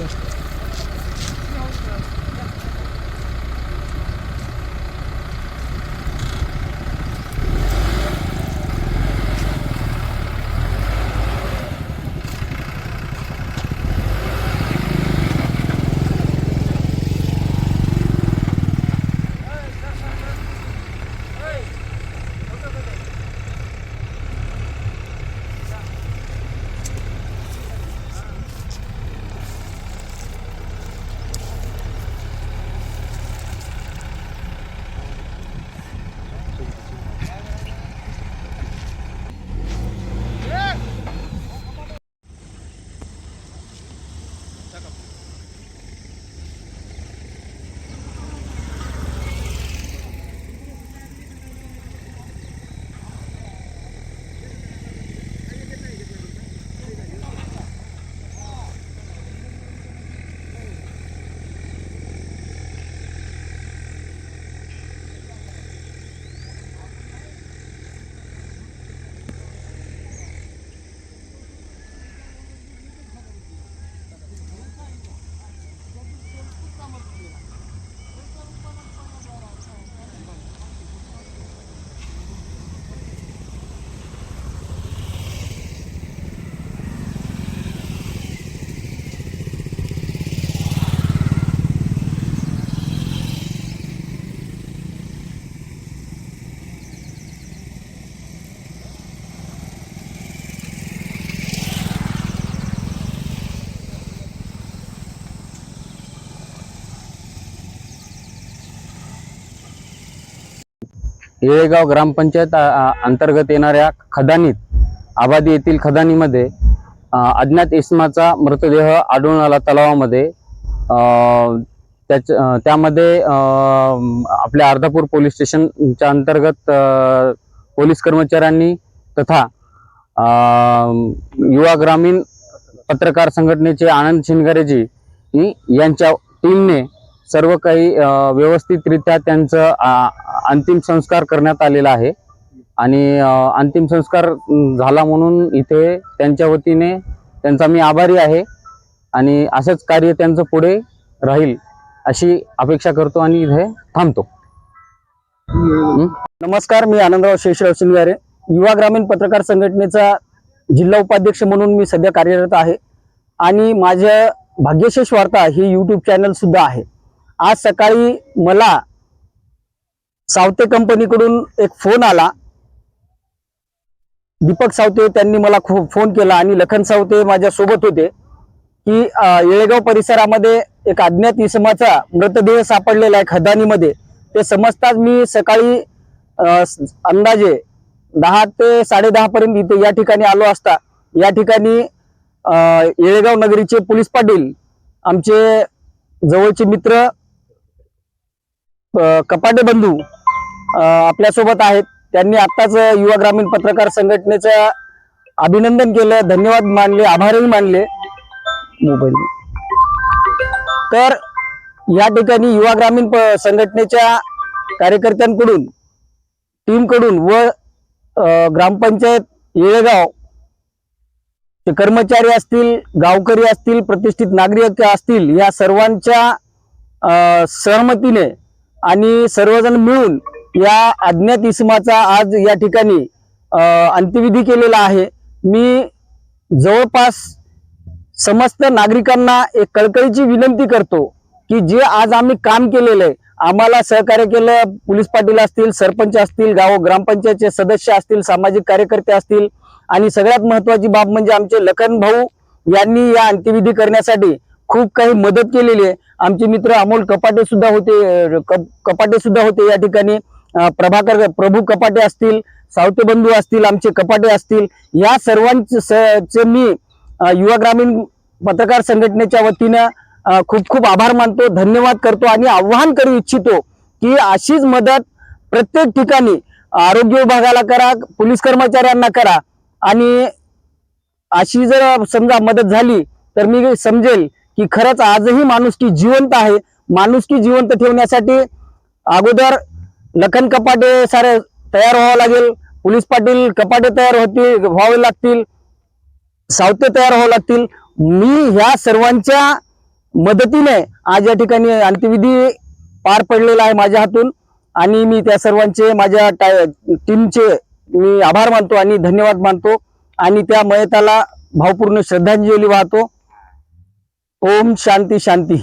gracias. Yelegaon ग्रामपंचायत अंतर्गत येणाऱ्या खदानीत आबादी येथील खदानीमध्ये अज्ञात इसमाचा मृतदेह आढळून आला तलावामध्ये. त्याच त्यामध्ये आपल्या अर्धापूर पोलीस स्टेशनच्या अंतर्गत पोलीस कर्मचाऱ्यांनी तथा युवा ग्रामीण पत्रकार संघटनेचे आनंद शिंगारेजी यांच्या टीमने सर्व काही व्यवस्थितरित्या त्यांचं अंतिम संस्कार करण्यात आलेला आहे. आणि अंतिम संस्कार झाला म्हणून इथे त्यांच्या वतीने त्यांचा मी आभारी आहे. आणि असंच कार्य त्यांचं पुढे राहील अशी अपेक्षा करतो आणि इथे थांबतो. नमस्कार मी आनंदराव शेषराव शिंगारे युवा ग्रामीण पत्रकार संघटनेचा जिल्हा उपाध्यक्ष म्हणून मी सध्या कार्यरत आहे. आणि माझं भाग्यशेष वार्ता ही यूट्यूब चॅनल सुद्धा आहे. आज सकाळी मला सावते कंपनीकडून एक फोन आला. दीपक सावते त्यांनी मला खूप फोन केला आणि लखन सावते माझ्या सोबत होते. की येळेगाव परिसरामध्ये एक अज्ञात इसमाचा मृतदेह सापडलेला आहे खदानीमध्ये. ते समजताच मी सकाळी अंदाजे दहा ते साडेदहापर्यंत इथे या ठिकाणी आलो असता. या ठिकाणी येळेगाव नगरीचे पोलीस पाटील आमचे जवळचे मित्र कपाटे बंधू आपल्यासोबत आहेत. त्यांनी आत्ताच युवा ग्रामीण पत्रकार संघटनेचं अभिनंदन केलं धन्यवाद मानले आभारही मानले. मोबाईल तर या ठिकाणी युवा ग्रामीण संघटनेच्या कार्यकर्त्यांकडून टीमकडून व ग्रामपंचायत येळेगाव ते कर्मचारी असतील गावकरी असतील प्रतिष्ठित नागरिक असतील या सर्वांच्या सहमतीने आणि सर्वजण मिळून या अज्ञात इसमाचा आज या ठिकाणी अंत्यविधी केलेला आहे. मी जवळपास समस्त नागरिकांना एक कळकळीची विनंती करतो की जे आज आम्ही काम केलेलं आहे आम्हाला सहकार्य केलं पोलीस पाटील असतील सरपंच असतील गाव ग्रामपंचायतचे सदस्य असतील सामाजिक कार्यकर्ते असतील आणि सगळ्यात महत्वाची बाब म्हणजे आमचे लखन भाऊ यांनी या अंत्यविधी करण्यासाठी खूप काही मदत केलेली आहे. आमचे मित्र अमोल कपाटे सुद्धा होते कप- कपाटे सुद्धा होते या ठिकाणी. प्रभाकर प्रभू कपाटे असतील सावते बंधू असतील आमचे कपाटे असतील या सर्वांचे स- मी युवा ग्रामीण पत्रकार संघटनेच्या वतीनं खूप खूप आभार मानतो धन्यवाद करतो आणि आव्हान करू इच्छितो की अशीच मदत प्रत्येक ठिकाणी आरोग्य विभागाला करा पोलीस कर्मचाऱ्यांना करा आणि अशी जर समजा मदत झाली तर मी समजेल की खरंच आजही माणुसकी जिवंत आहे. माणुसकी जिवंत ठेवण्यासाठी अगोदर लखन कपाटे सारे तयार व्हावं लागेल. पोलीस पाटील कपाटे तयार होतील व्हावे लागतील. सावते तयार व्हावं लागतील. मी ह्या सर्वांच्या मदतीने आज या ठिकाणी अंत्यविधी पार पडलेला आहे माझ्या हातून. आणि मी त्या सर्वांचे माझ्या टीमचे मी आभार मानतो आणि धन्यवाद मानतो. आणि त्या मयताला भावपूर्ण श्रद्धांजली वाहतो. ओम शांती शांती।